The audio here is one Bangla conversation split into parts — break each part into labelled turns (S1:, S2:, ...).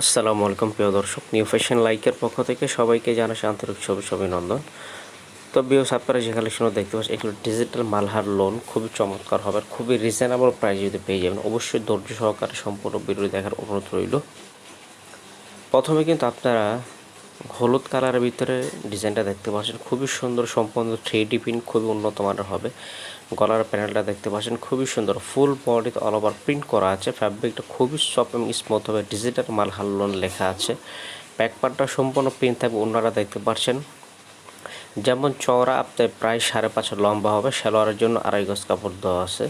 S1: আসসালামু আলাইকুম, প্রিয় দর্শক। নিউ ফ্যাশন লাইকের পক্ষ থেকে সবাইকে জানাস আন্তরিক শুভেচ্ছা অভিনন্দন তো বিও সাপারে যে কালেকশনও দেখতে পাচ্ছি এগুলো ডিজিটাল মালহার লোন খুবই চমৎকার হবে, খুবই রিজনেবল প্রাইস যদি পেয়ে যাবেন, অবশ্যই ধৈর্য সহকারে সম্পূর্ণ বিরোধী দেখার অনুরোধ রইল। প্রথমে কিন্তু আপনারা হলুদ কালারের ভিতরে ডিজাইনটা দেখতে পাচ্ছেন। খুবই সুন্দর সম্পূর্ণ থ্রি ডি প্রিন্ট খুবই উন্নত মানের হবে। গলার প্যানেলটা দেখতে পাচ্ছেন, খুবই সুন্দর। ফুল বডিতে অল ওভার প্রিন্ট করা আছে। ফ্যাব্রিকটা খুবই সফট এবং স্মুথ হবে। ডিজিটাল মাল হাল্লন লেখা আছে। ব্যাক পার্টটা সম্পূর্ণ প্রিন্ট থাকবে। অন্যরা দেখতে পাচ্ছেন, যেমন চওড়া আপনার প্রায় সাড়ে পাঁচ লম্বা হবে। সালোয়ারের জন্য আড়াই গজ কাপড় দেওয়া আছে।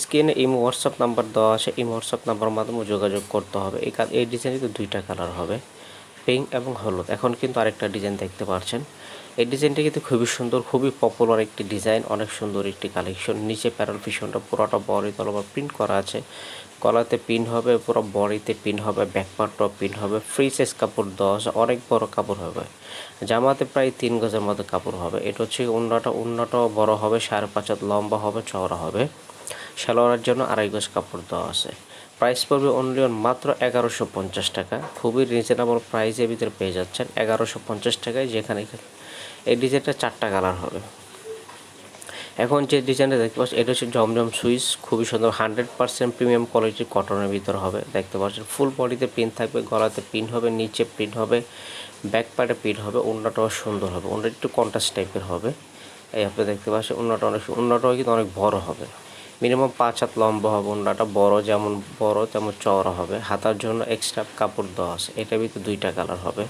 S1: স্ক্রিনে এই হোয়াটসঅ্যাপ নাম্বার দেওয়া আছে। এই হোয়াটসঅ্যাপ নাম্বার মাধ্যমে যোগাযোগ করতে হবে। এই এই ডিজাইনে দুইটা কালার হবে। পিঙ্ক এবং হলুদ। এখন কিন্তু আরেকটা ডিজাইন দেখতে পাচ্ছেন এই ডিজাইনটা কিন্তু খুবই সুন্দর, খুবই পপুলার একটি ডিজাইন অনেক সুন্দর একটি কালেকশন নিচে প্যারাল পিছনটা পুরোটা বডি তলবা প্রিন্ট করা আছে। গলাতে পিন হবে, পুরো বডিতে পিন হবে ব্যাক পার্টটাও পিন হবে ফ্রি সাইজ কাপড় আছে অনেক বড় কাপড় হবে। জামাতে প্রায় তিন গজের মতো কাপড় হবে। এটা হচ্ছে উন্নাটা, উন্নাটাও বড় হবে, সাড়ে পাঁচ লম্বা হবে, চওড়া হবে। সালোয়ারের জন্য আড়াই গজ কাপড় দেওয়া আছে। প্রাইস পড়বে অনলি অন মাত্র এগারোশো পঞ্চাশ টাকা। খুবই রিজনেবল প্রাইসের ভিতরে পেয়ে যাচ্ছেন এগারোশো পঞ্চাশ টাকায়, যেখানে এই ডিজাইনটা চারটা কালার হবে। এখন যে ডিজাইনটা দেখতে পাচ্ছেন, এটা হচ্ছে জমজম সুইচ, খুবই সুন্দর হান্ড্রেড পার্সেন্ট প্রিমিয়াম কোয়ালিটির কটনের ভিতর হবে। দেখতে পাচ্ছেন ফুল বডিতে প্রিন্ট থাকবে, গলাতে প্রিন্ট হবে, নিচে প্রিন্ট হবে ব্যাক পার্টে প্রিন্ট হবে অন্যটাও সুন্দর হবে। অন্য একটু কন্ট্রাস্ট টাইপের হবে। এই আপনি দেখতে পাচ্ছেন অন্যটা অনেক অন্যটাও কিন্তু অনেক বড় হবে। মিনিমাম পাঁচ হাত লম্বা হবে অন্যটা বড় যেমন, বড় তেমন চওড়া হবে। হাতার জন্য এক্সট্রা কাপড় দেওয়া আছে। এটা ভিতরে দুইটা কালার হবে।